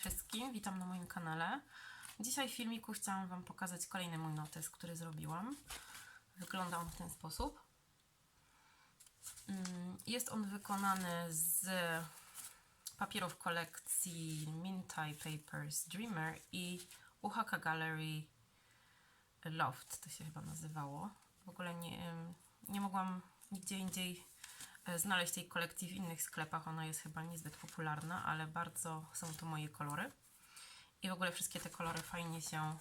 wszystkim, witam na moim kanale. Dzisiaj w filmiku chciałam Wam pokazać kolejny mój notes, który zrobiłam. Wygląda on w ten sposób. Mm, Jest on wykonany z papierów kolekcji Mintai Papers Dreamer i Uhaka Gallery Loft, to się chyba nazywało. W ogóle nie, nie mogłam nigdzie indziej znaleźć tej kolekcji w innych sklepach. Ona jest chyba niezbyt popularna, ale bardzo są to moje kolory. I w ogóle wszystkie te kolory fajnie się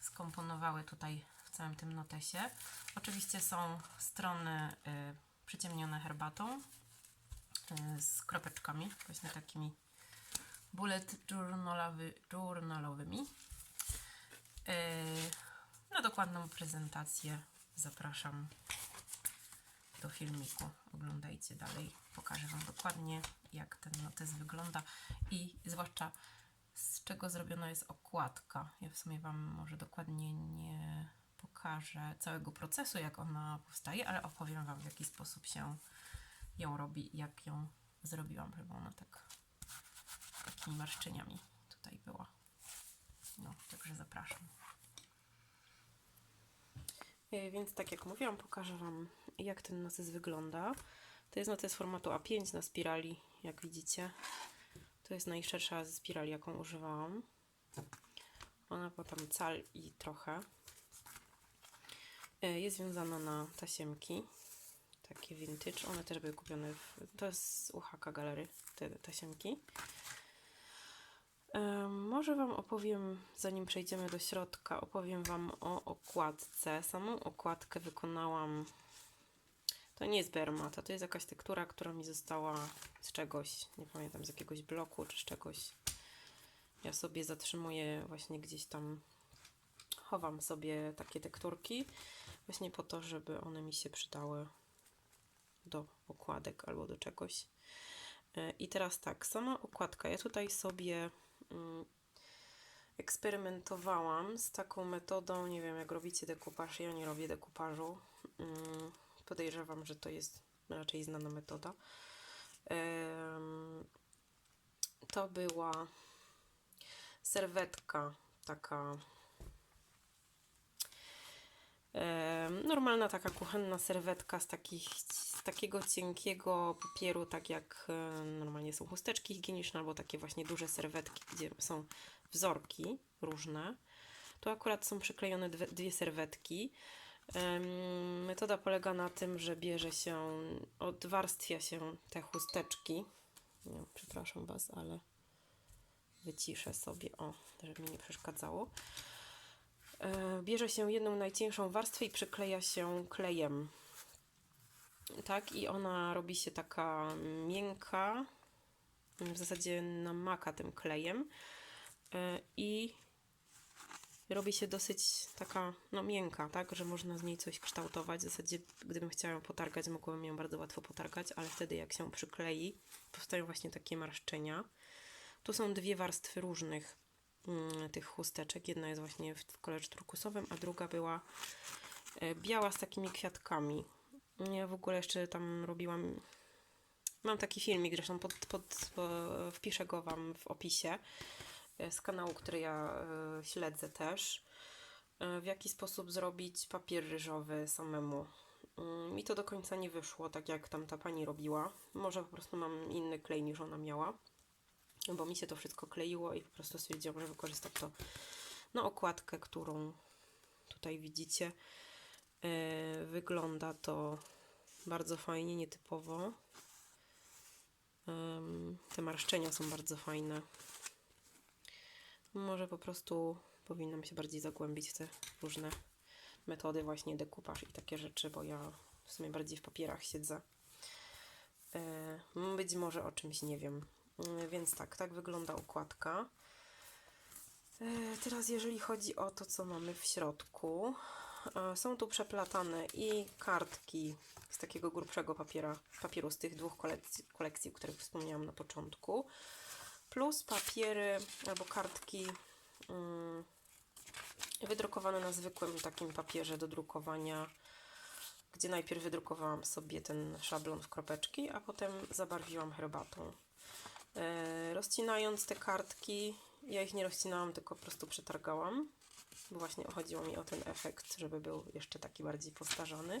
skomponowały tutaj w całym tym notesie. Oczywiście są strony y, przyciemnione herbatą y, z kropeczkami, właśnie takimi bullet journalowy, journalowymi. Y, na dokładną prezentację zapraszam do filmiku. Oglądajcie dalej. Pokażę Wam dokładnie, jak ten notes wygląda i zwłaszcza z czego zrobiona jest okładka. Ja w sumie Wam może dokładnie nie pokażę całego procesu, jak ona powstaje, ale opowiem Wam, w jaki sposób się ją robi jak ją zrobiłam, żeby ona tak takimi marszczeniami tutaj była. No, także zapraszam. E, Więc tak jak mówiłam, pokażę Wam jak ten notes wygląda. To jest notes formatu A5 na spirali, jak widzicie. To jest najszersza ze spirali, jaką używałam. Ona potem cal i trochę. E, Jest związana na tasiemki. Takie vintage. One też były kupione w... To jest UHK Galery, te tasiemki. Może Wam opowiem, zanim przejdziemy do środka, opowiem Wam o okładce. Samą okładkę wykonałam. To nie jest bermata, to jest jakaś tektura, która mi została z czegoś, nie pamiętam, z jakiegoś bloku czy z czegoś. Ja sobie zatrzymuję właśnie gdzieś tam, chowam sobie takie tekturki, właśnie po to, żeby one mi się przydały do okładek albo do czegoś. E, I teraz tak, sama okładka. Ja tutaj sobie eksperymentowałam z taką metodą, nie wiem jak robicie dekupaż, ja nie robię dekupażu. Mm, Podejrzewam, że to jest raczej znana metoda. To była serwetka taka normalna taka kuchenna serwetka z, takich, z takiego cienkiego papieru, tak jak normalnie są chusteczki higieniczne albo takie właśnie duże serwetki, gdzie są wzorki różne. Tu akurat są przyklejone dwie, dwie serwetki. Metoda polega na tym, że bierze się, odwarstwia się te chusteczki. Nie, przepraszam Was, ale wyciszę sobie, o, żeby mi nie przeszkadzało. E, Bierze się jedną najcieńszą warstwę i przykleja się klejem. Tak, i ona robi się taka miękka, w zasadzie namaka tym klejem E, i robi się dosyć taka no, miękka, tak, że można z niej coś kształtować. W zasadzie, gdybym chciała ją potargać, mogłabym ją bardzo łatwo potargać, ale wtedy jak się przyklei, powstają właśnie takie marszczenia. Tu są dwie warstwy różnych tych chusteczek. Jedna jest właśnie w, kolorze turkusowym, a druga była e, biała z takimi kwiatkami. Ja w ogóle jeszcze tam robiłam. Mam taki filmik, zresztą pod, pod, po, wpiszę go Wam w opisie e, z kanału, który ja e, śledzę też. E, w jaki sposób zrobić papier ryżowy samemu. Mm, Mi to do końca nie wyszło, tak jak tamta pani robiła. Może po prostu mam inny klej niż ona miała, bo mi się to wszystko kleiło i po prostu stwierdziłam, że wykorzystam to na okładkę, którą tutaj widzicie. E, Wygląda to bardzo fajnie, nietypowo. Em, Te marszczenia są bardzo fajne. Może po prostu powinnam się bardziej zagłębić w te różne metody, właśnie dekupaż i takie rzeczy, bo ja w sumie bardziej w papierach siedzę. E, Być może o czymś nie wiem. E, Więc tak, tak wygląda układka. E, Teraz jeżeli chodzi o to, co mamy w środku, e, są tu przeplatane i kartki z takiego grubszego papiera, papieru z tych dwóch kolekcji, kolekcji o których wspomniałam na początku, plus papiery albo kartki mm, wydrukowane na zwykłym takim papierze do drukowania, gdzie najpierw wydrukowałam sobie ten szablon w kropeczki, a potem zabarwiłam herbatą. E, Rozcinając te kartki, Ja ich nie rozcinałam, tylko po prostu przetargałam. Bo właśnie chodziło mi o ten efekt, żeby był jeszcze taki bardziej postarzony.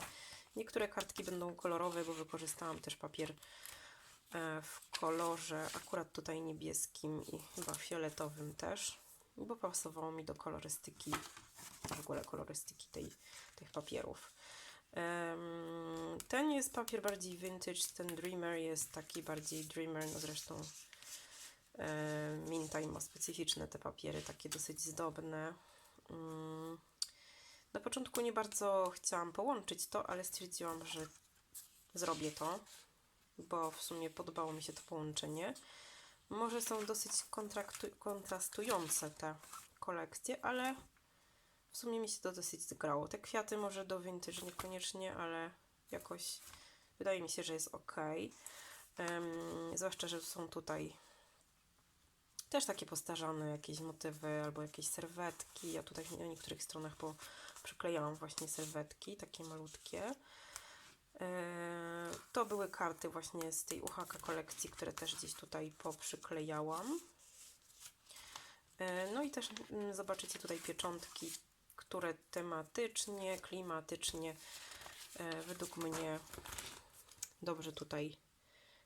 Niektóre kartki będą kolorowe, bo wykorzystałam też papier e, w kolorze akurat tutaj niebieskim i chyba fioletowym też, bo pasowało mi do kolorystyki, w ogóle kolorystyki tej, tych papierów. Ten jest papier bardziej vintage, ten Dreamer jest taki bardziej Dreamer, no zresztą e, Mintaj ma specyficzne te papiery, takie dosyć zdobne. Mm, Na początku nie bardzo chciałam połączyć to, ale stwierdziłam, że zrobię to, bo w sumie podobało mi się to połączenie. Może są dosyć kontrastujące te kolekcje, ale w sumie mi się to dosyć zgrało. Te kwiaty może do vintage niekoniecznie, ale jakoś wydaje mi się, że jest ok. Em, zwłaszcza, że są tutaj też takie postarzane jakieś motywy albo jakieś serwetki. Ja tutaj na niektórych stronach po, przyklejałam właśnie serwetki, takie malutkie. E, To były karty właśnie z tej UHK kolekcji, które też gdzieś tutaj poprzyklejałam. E, No i też mm, zobaczycie tutaj pieczątki, które tematycznie, klimatycznie e, według mnie dobrze tutaj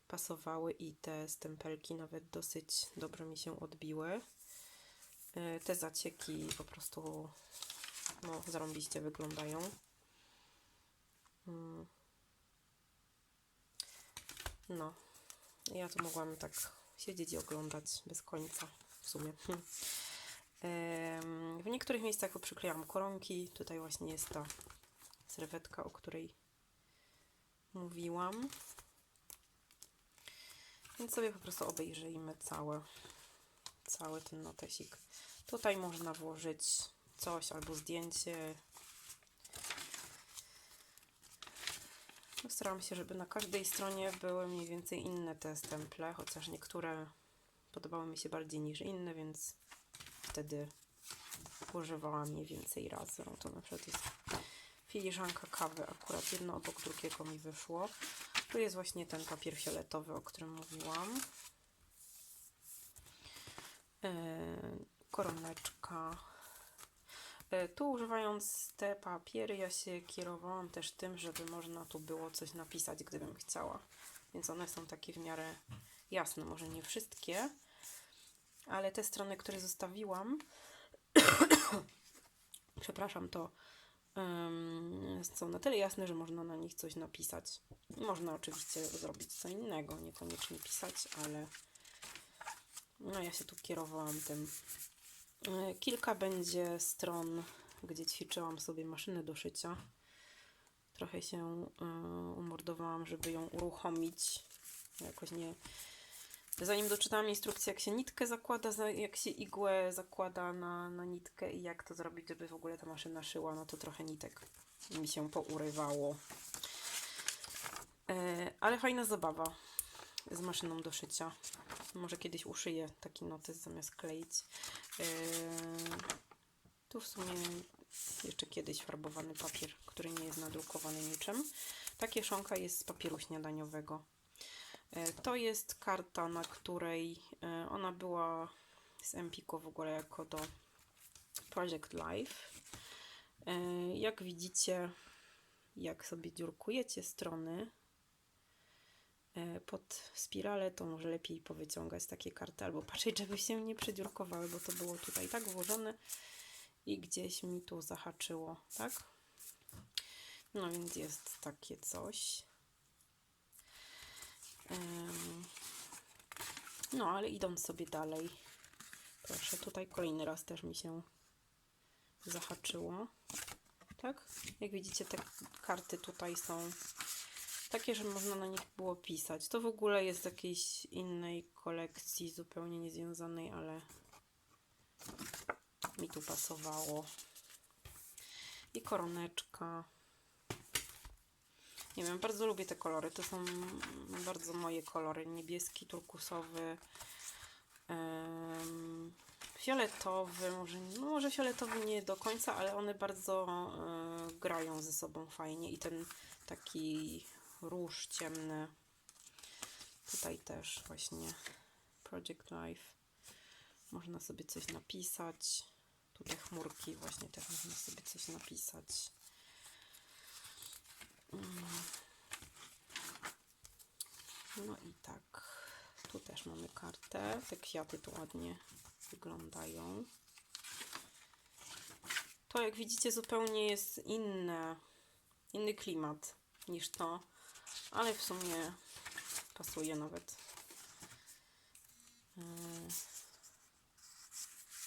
pasowały i te stempelki nawet dosyć dobrze mi się odbiły. E, Te zacieki po prostu no, zarąbiście wyglądają. Mm. No, ja tu mogłam tak siedzieć i oglądać bez końca w sumie. W niektórych miejscach przyklejałam koronki. Tutaj właśnie jest ta serwetka, o której mówiłam. Więc sobie po prostu obejrzyjmy całe, cały ten notesik. Tutaj można włożyć coś albo zdjęcie. No, Staram się, żeby na każdej stronie były mniej więcej inne te stemple, chociaż niektóre podobały mi się bardziej niż inne, więc wtedy używałam je więcej razy. No to na przykład jest filiżanka kawy, akurat jedno obok drugiego mi wyszło. Tu jest właśnie ten papier fioletowy, o którym mówiłam. E, koroneczka. E, Tu używając te papiery, ja się kierowałam też tym, żeby można tu było coś napisać, gdybym chciała. Więc one są takie w miarę jasne, może nie wszystkie, ale te strony, które zostawiłam, przepraszam, to em, są na tyle jasne, że można na nich coś napisać. Można oczywiście zrobić co innego, niekoniecznie pisać, ale no ja się tu kierowałam tym. E, Kilka będzie stron, gdzie ćwiczyłam sobie maszynę do szycia. Trochę się e, umordowałam, żeby ją uruchomić. Jakoś nie. Zanim doczytałam instrukcję, jak się nitkę zakłada, za- jak się igłę zakłada na, na nitkę i jak to zrobić, żeby w ogóle ta maszyna szyła, no to trochę nitek mi się pourywało. E, ale fajna zabawa z maszyną do szycia. Może kiedyś uszyję taki notes zamiast kleić. E, tu w sumie jeszcze kiedyś farbowany papier, który nie jest nadrukowany niczym. Ta kieszonka jest z papieru śniadaniowego. E, To jest karta, na której e, ona była z Empico w ogóle jako do Project Life. E, Jak widzicie, jak sobie dziurkujecie strony pod spiralę, to może lepiej powyciągać takie karty albo patrzeć, żeby się nie przedziurkowały, bo to było tutaj tak włożone i gdzieś mi tu zahaczyło, tak? No więc jest takie coś. No, ale idąc sobie dalej, proszę, tutaj kolejny raz też mi się zahaczyło. Tak? Jak widzicie, te karty tutaj są takie, że można na nich było pisać. To w ogóle jest z jakiejś innej kolekcji, zupełnie niezwiązanej, ale mi tu pasowało. I koroneczka. Nie wiem, bardzo lubię te kolory. To są bardzo moje kolory. Niebieski, turkusowy, em, fioletowy. Może, no może fioletowy nie do końca, ale one bardzo e, grają ze sobą fajnie. I ten taki róż ciemny. Tutaj też właśnie Project Life. Można sobie coś napisać. Tutaj chmurki, właśnie też można sobie coś napisać. No i tak. Tu też mamy kartę. Te kwiaty tu ładnie wyglądają. To jak widzicie zupełnie jest inne, inny klimat niż to, ale w sumie pasuje nawet. Yy,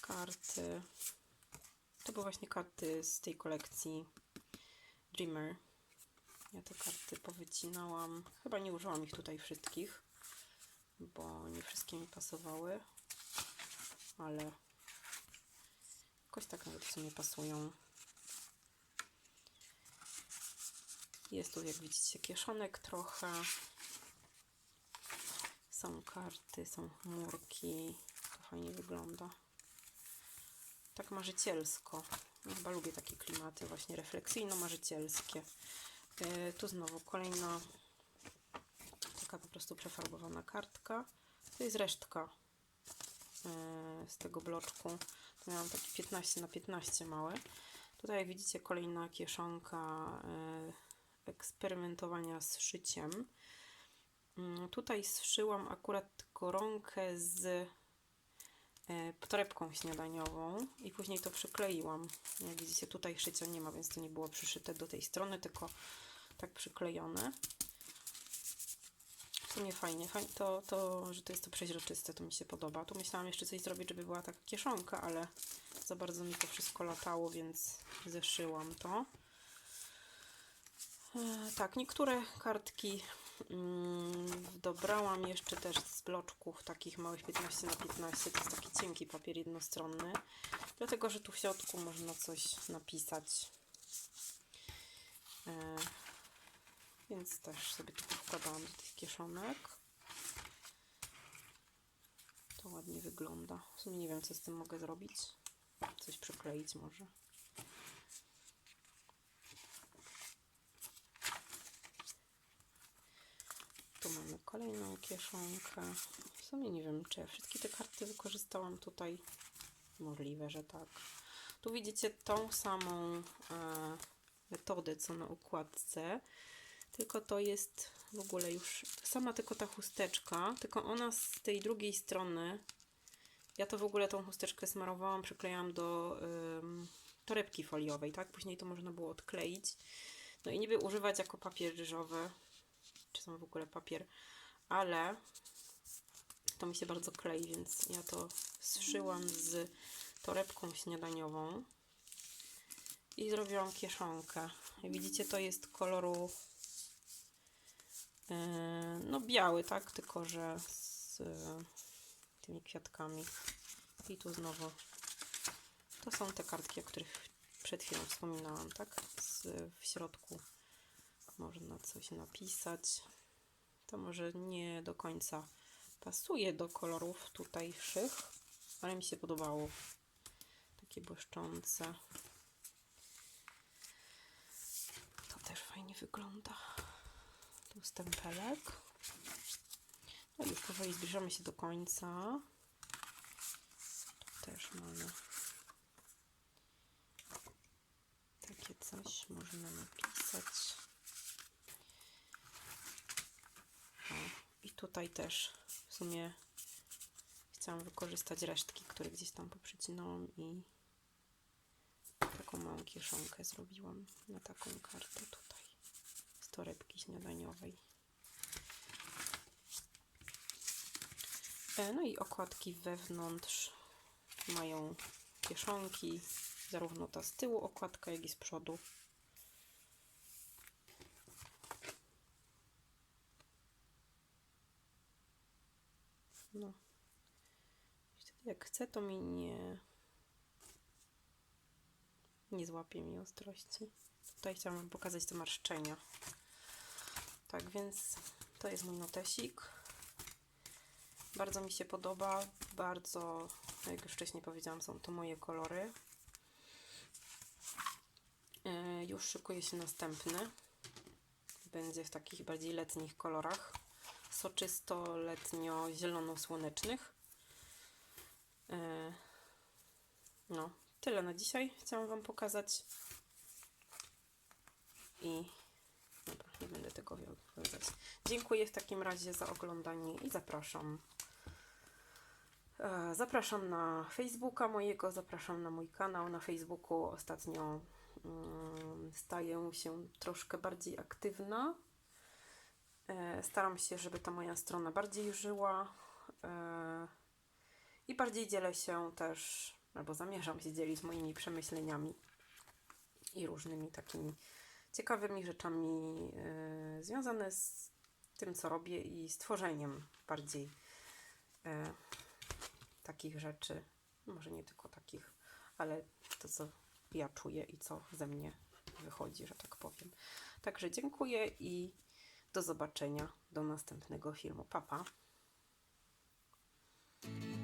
Karty. To były właśnie karty z tej kolekcji Dreamer. Ja te karty powycinałam. Chyba nie użyłam ich tutaj wszystkich, bo nie wszystkie mi pasowały, ale jakoś tak nawet w sumie pasują. Jest tu, jak widzicie, kieszonek trochę. Są karty, są chmurki. To fajnie wygląda. Tak marzycielsko. Chyba lubię takie klimaty, właśnie refleksyjno-marzycielskie. Yy, tu znowu kolejna taka po prostu przefarbowana kartka. To jest resztka yy, z tego bloczku. Miałam taki 15 na 15 małe. Tutaj jak widzicie kolejna kieszonka yy, eksperymentowania z szyciem. Mm, Tutaj zszyłam akurat koronkę z e, torebką śniadaniową i później to przykleiłam. Jak widzicie tutaj szycia nie ma, więc to nie było przyszyte do tej strony, tylko tak przyklejone. W sumie fajnie, fajnie to, to, że to jest to przeźroczyste, to mi się podoba. Tu myślałam jeszcze coś zrobić, żeby była taka kieszonka, ale za bardzo mi to wszystko latało, więc zeszyłam to. E, Tak, niektóre kartki dobrałam jeszcze też z bloczków takich małych 15 na 15 To jest taki cienki papier jednostronny, dlatego że tu w środku można coś napisać. E, więc też sobie tu wkładałam do tych kieszonek. To ładnie wygląda. W sumie nie wiem, co z tym mogę zrobić. Coś przykleić może. Tu mamy kolejną kieszonkę. W sumie nie wiem, czy ja wszystkie te karty wykorzystałam tutaj. Możliwe, że tak. Tu widzicie tą samą e, metodę, co na układce. Tylko to jest w ogóle już sama tylko ta chusteczka, tylko ona z tej drugiej strony. Ja to w ogóle tą chusteczkę smarowałam, przyklejałam do ym, torebki foliowej, tak? Później to można było odkleić. No i niby używać jako papier ryżowy, czy tam w ogóle papier, ale to mi się bardzo klei, więc ja to zszyłam z torebką śniadaniową i zrobiłam kieszonkę. Widzicie, to jest koloru yy, no biały, tak? Tylko, że z tymi kwiatkami. I tu znowu to są te kartki, o których przed chwilą wspominałam, tak? Z, w środku można coś napisać. To może nie do końca pasuje do kolorów tutejszych, ale mi się podobało. Takie błyszczące. To też fajnie wygląda. Tu stempelek. No już powoli zbliżamy się do końca. Tu też mamy takie coś można napisać. O, I tutaj też w sumie chciałam wykorzystać resztki, które gdzieś tam poprzycinałam i taką małą kieszonkę zrobiłam na taką kartę tutaj z torebki śniadaniowej. E, No i okładki wewnątrz mają kieszonki, zarówno ta z tyłu okładka, jak i z przodu. No. I wtedy jak chcę, to mi nie nie złapie mi ostrości. Tutaj chciałam pokazać te marszczenia. Tak więc to jest mój notesik. Bardzo mi się podoba. Bardzo, jak już wcześniej powiedziałam, są to moje kolory. E, Już szykuje się następny. Będzie w takich bardziej letnich kolorach. Soczysto, letnio, zielono-słonecznych. E, no, tyle na dzisiaj chciałam Wam pokazać. I dobra, nie będę tego wiązać. Dziękuję w takim razie za oglądanie i zapraszam. E, Zapraszam na Facebooka mojego, zapraszam na mój kanał na Facebooku. Ostatnio mm, staję się troszkę bardziej aktywna. E, Staram się, żeby ta moja strona bardziej żyła e, i bardziej dzielę się też, albo zamierzam się dzielić moimi przemyśleniami i różnymi takimi ciekawymi rzeczami e, związane z tym, co robię i z tworzeniem bardziej e, takich rzeczy. Może nie tylko takich, ale to, co ja czuję i co ze mnie wychodzi, że tak powiem. Także dziękuję i do zobaczenia do następnego filmu. Papa. Pa.